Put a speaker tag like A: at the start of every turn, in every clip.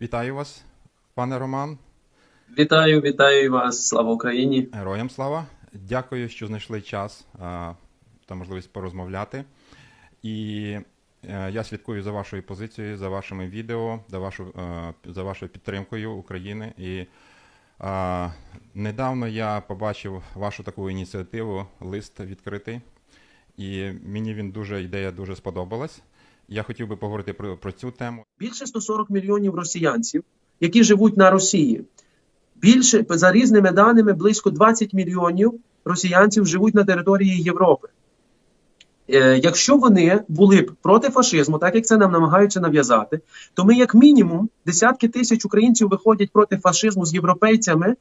A: Вітаю вас, пане Роман.
B: Вітаю, вітаю вас, слава Україні.
A: Героям слава. Дякую, що знайшли час та можливість порозмовляти. І е, я слідкую за вашою позицією, за вашими відео, за, вашу, е, за вашою підтримкою України. І недавно я побачив вашу таку ініціативу, лист відкритий, і мені він дуже ідея дуже сподобалась. Я хотів би поговорити про, про цю тему.
B: Більше 140 мільйонів росіянців, які живуть на Росії. Більше за різними даними, близько 20 мільйонів росіянців живуть на території Європи. Е, якщо вони були б проти фашизму, так як це нам намагаються нав'язати, то ми, як мінімум, десятки тисяч українців виходять проти фашизму з європейцями,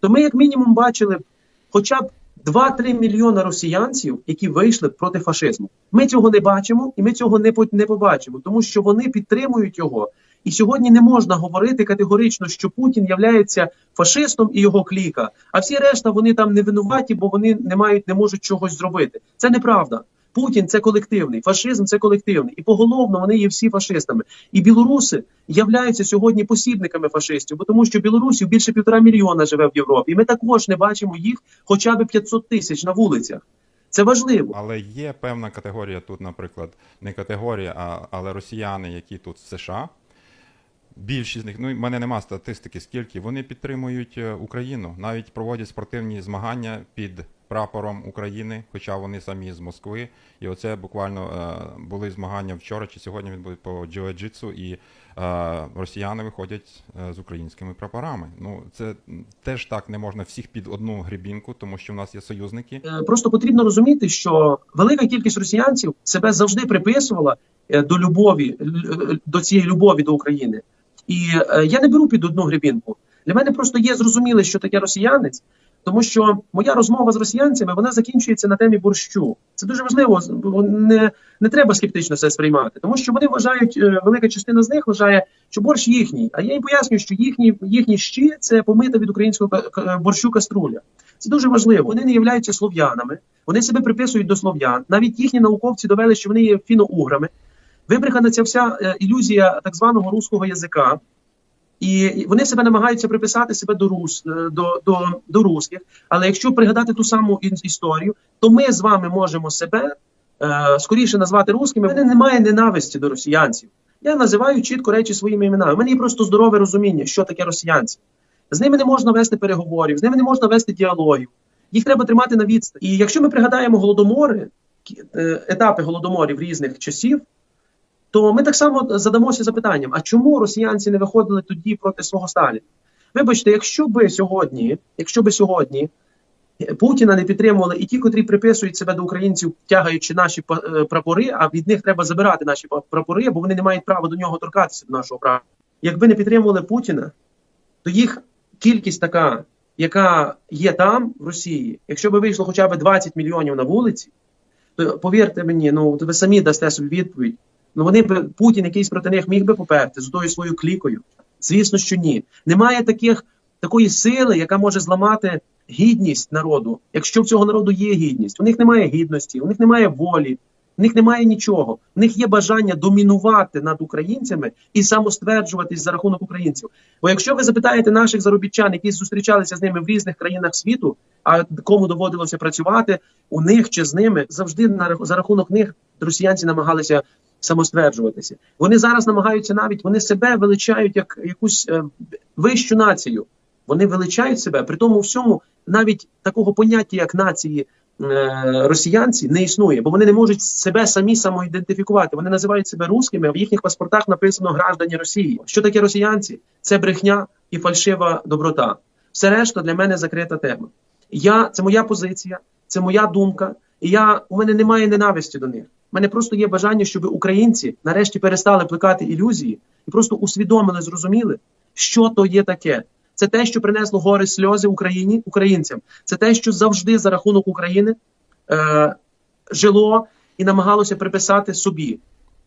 B: то ми, як мінімум, бачили б хоча б 2-3 мільйона росіянців, які вийшли проти фашизму. Ми цього не бачимо, і ми цього не не побачимо, тому що вони підтримують його. І сьогодні не можна говорити категорично, що Путін являється фашистом і його кліка. А всі решта вони там не винуваті, бо вони не мають, не можуть чогось зробити. Це неправда. Путін це колективний, фашизм це колективний, і поголовно вони є всі фашистами. І білоруси являються сьогодні посібниками фашистів, бо тому що білорусів більше півтора мільйона живе в Європі. І ми також не бачимо їх хоча б 500 тисяч на вулицях. Це важливо.
A: Але є певна категорія тут, наприклад, не категорія, а але росіяни, які тут в США. Більшість з них, ну в мене нема статистики, скільки вони підтримують е, Україну, навіть проводять спортивні змагання під прапором України, хоча вони самі з Москви. І оце буквально е, були змагання вчора чи сьогодні він по джиу-джитсу, і е, росіяни виходять з українськими прапорами. Ну це теж так не можна всіх під одну грібінку, тому що в нас є союзники.
B: Просто потрібно розуміти, що велика кількість росіянців себе завжди приписувала до любові до цієї любові до України. І е, я не беру під одну гребінку. Для мене просто є зрозуміле, що таке росіянець, тому що моя розмова з росіянцями вона закінчується на темі борщу. Це дуже важливо. Не, не треба скептично це сприймати, тому що вони вважають, е, велика частина з них вважає, що борщ їхній. А я їм пояснюю, що їхні їхні щі це помита від українського борщу каструля. Це дуже важливо. Вони не являються слов'янами, вони себе приписують до слов'ян. Навіть їхні науковці довели, що вони є фіно-уграми. Вибрехана ця вся е, ілюзія так званого руського язика. І вони себе намагаються приписати себе до рус е, до, до, до русських. Але якщо пригадати ту саму історію, то ми з вами можемо себе е, скоріше назвати русскими. У мене немає ненависті до росіянців. Я називаю чітко речі своїми іменами. У мене є просто здорове розуміння, що таке росіянці. З ними не можна вести переговорів, з ними не можна вести діалогів. Їх треба тримати на відстані. І якщо ми пригадаємо голодомори, е, етапи голодоморів різних часів, то ми так само задамося запитанням: а чому росіянці не виходили тоді проти свого Сталіна? Вибачте, якщо би сьогодні, якщо би сьогодні Путіна не підтримували і ті, котрі приписують себе до українців, тягаючи наші е, прапори, а від них треба забирати наші прапори, бо вони не мають права до нього торкатися до нашого права. Якби не підтримували Путіна, то їх кількість така, яка є там в Росії, якщо би вийшло хоча б 20 мільйонів на вулиці, то повірте мені, ну ви самі дасте собі відповідь. Ну вони б Путін якийсь проти них міг би поперти з тою своєю клікою. Звісно, що ні. Немає таких такої сили, яка може зламати гідність народу. Якщо в цього народу є гідність, у них немає гідності, у них немає волі, у них немає нічого. У них є бажання домінувати над українцями і самостверджуватись за рахунок українців. Бо якщо ви запитаєте наших заробітчан, які зустрічалися з ними в різних країнах світу, а кому доводилося працювати у них чи з ними, завжди на за рахунок них росіянці намагалися самостверджуватися. Вони зараз намагаються навіть вони себе величають як якусь е, вищу націю. Вони величають себе, при тому всьому навіть такого поняття, як нації е, росіянці, не існує, бо вони не можуть себе самі самоідентифікувати. Вони називають себе русскими, а в їхніх паспортах написано граждані Росії. Що таке росіянці? Це брехня і фальшива доброта. Все решта для мене закрита тема. Я це моя позиція, це моя думка, і я у мене немає ненависті до них. Мене просто є бажання, щоб українці нарешті перестали плекати ілюзії і просто усвідомили, зрозуміли, що то є таке. Це те, що принесло гори сльози Україні, українцям. Це те, що завжди за рахунок України е, жило і намагалося приписати собі.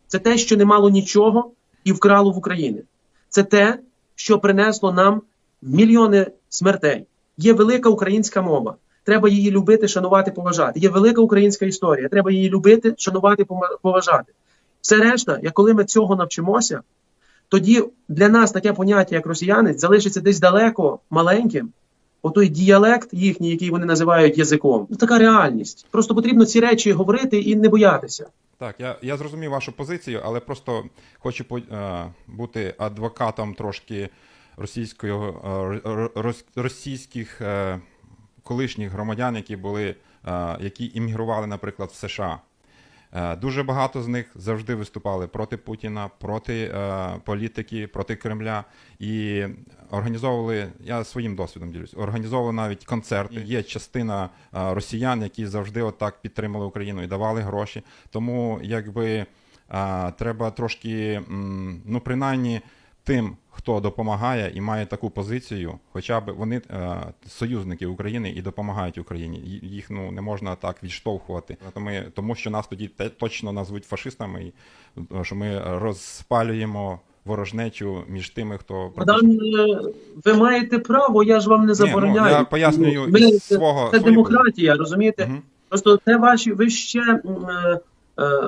B: Це те, що не мало нічого і вкрало в Україні. Це те, що принесло нам мільйони смертей. Є велика українська мова. Треба її любити, шанувати, поважати. Є велика українська історія. Треба її любити, шанувати, поважати. Все решта, як коли ми цього навчимося, тоді для нас таке поняття, як росіянець, залишиться десь далеко, маленьким. Отой діалект їхній, який вони називають язиком, ну така реальність. Просто потрібно ці речі говорити і не боятися.
A: Так, я, я зрозумів вашу позицію, але просто хочу по, е, бути адвокатом трошки російського е, російських е, колишніх громадян, які були, е, які іммігрували, наприклад, в США. Е, Дуже багато з них завжди виступали проти Путіна, проти е, політики, проти Кремля і організовували. Я своїм досвідом ділюсь. Організовували навіть концерти. Є частина е, росіян, які завжди отак підтримали Україну і давали гроші. Тому якби е, треба трошки, ну принаймні. Тим, хто допомагає і має таку позицію, хоча б вони е, союзники України і допомагають Україні. Їх ну не можна так відштовхувати. Тому, ми, тому що нас тоді те, точно назвуть фашистами, е, що ми розпалюємо ворожнечу між тими, хто
B: Богдан, е, ви маєте право, я ж вам не
A: Ні,
B: забороняю.
A: ну, я пояснюю
B: Ми-
A: із
B: це,
A: свого
B: це демократія, розумієте?
A: Мгм.
B: Просто це ваші ви ще е, е,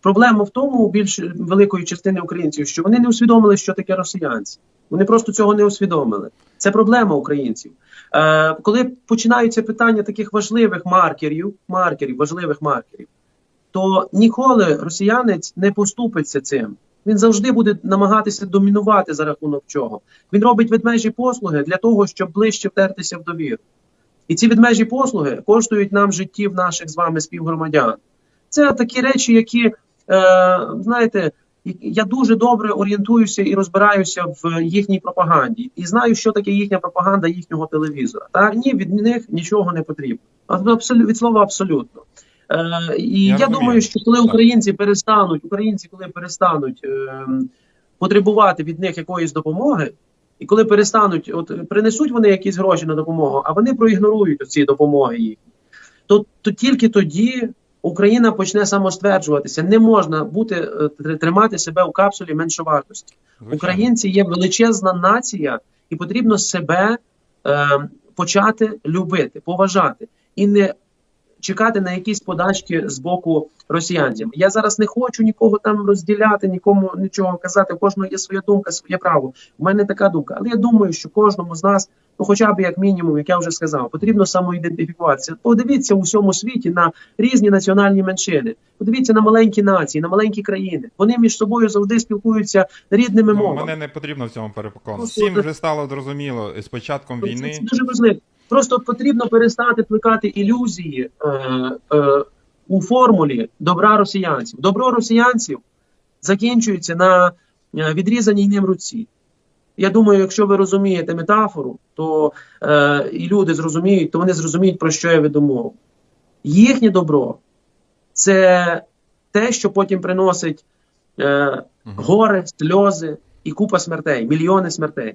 B: проблема в тому, у більш великої частини українців, що вони не усвідомили, що таке росіянці. Вони просто цього не усвідомили. Це проблема українців. Е, коли починаються питання таких важливих маркерів, маркерів, важливих маркерів, то ніколи росіянець не поступиться цим. Він завжди буде намагатися домінувати за рахунок чого. Він робить ведмежі послуги для того, щоб ближче втертися в довіру. І ці відмежі послуги коштують нам життів наших з вами співгромадян. Це такі речі, які, знаєте, я дуже добре орієнтуюся і розбираюся в їхній пропаганді. І знаю, що таке їхня пропаганда їхнього телевізора. Так, ні, від них нічого не потрібно. Абсолютно, від слова абсолютно. Е, і
A: Я
B: я, думаю, що коли українці перестануть, українці, коли перестануть е, потребувати від них якоїсь допомоги, і коли перестануть, от принесуть вони якісь гроші на допомогу, а вони проігнорують ці допомоги їхні, то, то тільки тоді Україна почне самостверджуватися. Не можна бути е, тримати себе у капсулі меншовартості. Українці є величезна нація, і потрібно себе е, почати любити, поважати і не чекати на якісь подачки з боку росіянців. Я зараз не хочу нікого там розділяти, нікому нічого казати. У кожного є своя думка, своє право. У мене така думка. Але я думаю, що кожному з нас, ну хоча б як мінімум, як я вже сказав, потрібно самоідентифікуватися. Подивіться у всьому світі на різні національні меншини. Подивіться на маленькі нації, на маленькі країни. Вони між собою завжди спілкуються рідними
A: Ну,
B: мовами.
A: мене не потрібно в цьому переконувати. Всім вже стало зрозуміло з початком
B: Це-
A: війни.
B: Це дуже важливо. Просто потрібно перестати плекати ілюзії е, е, у формулі добра росіянців. Добро росіянців закінчується на е, відрізаній ним руці. Я думаю, якщо ви розумієте метафору, то е, і люди зрозуміють, то вони зрозуміють, про що я веду мову. Їхнє добро це те, що потім приносить е, горе, сльози і купа смертей, мільйони смертей.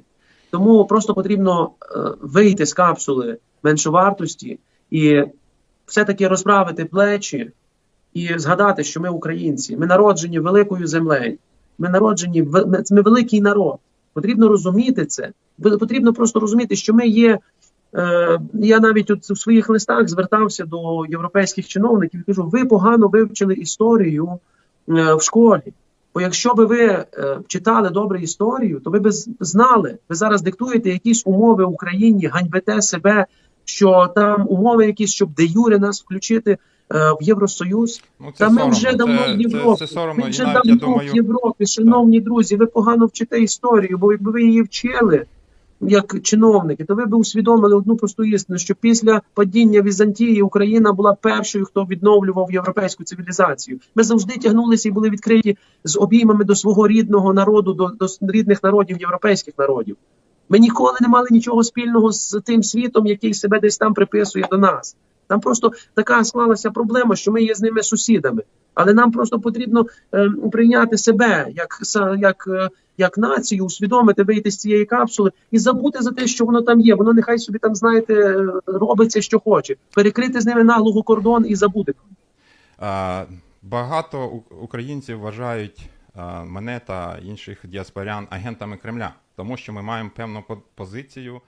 B: Тому просто потрібно е, вийти з капсули меншовартості і все-таки розправити плечі і згадати, що ми українці, ми народжені великою землею, ми народжені ми великий народ. Потрібно розуміти це. Потрібно просто розуміти, що ми є. Е, я навіть от у своїх листах звертався до європейських чиновників і кажу: ви погано вивчили історію е, в школі. Бо якщо би ви е, читали добре історію, то ви б знали, ви зараз диктуєте якісь умови Україні, ганьбите себе, що там умови якісь, щоб де юре нас включити е, в Євросоюз.
A: Ну, це
B: Та ми вже давно
A: це,
B: в Європі.
A: Це, це соромно.
B: Ми вже
A: навіть,
B: давно
A: я думаю,
B: в Європі, шановні друзі. Ви погано вчите історію, бо якби ви її вчили як чиновники, то ви б усвідомили одну просту істину, що після падіння Візантії Україна була першою, хто відновлював європейську цивілізацію. Ми завжди тягнулися і були відкриті з обіймами до свого рідного народу, до, до рідних народів, європейських народів. Ми ніколи не мали нічого спільного з тим світом, який себе десь там приписує до нас. Там просто така склалася проблема, що ми є з ними сусідами. Але нам просто потрібно е, прийняти себе як, як, е, як націю, усвідомити, вийти з цієї капсули і забути за те, що воно там є. Воно нехай собі там, знаєте, робиться, що хоче. Перекрити з ними наглого кордон і забути.
A: А, Багато українців вважають а, мене та інших діаспорян агентами Кремля, тому що ми маємо певну по- позицію.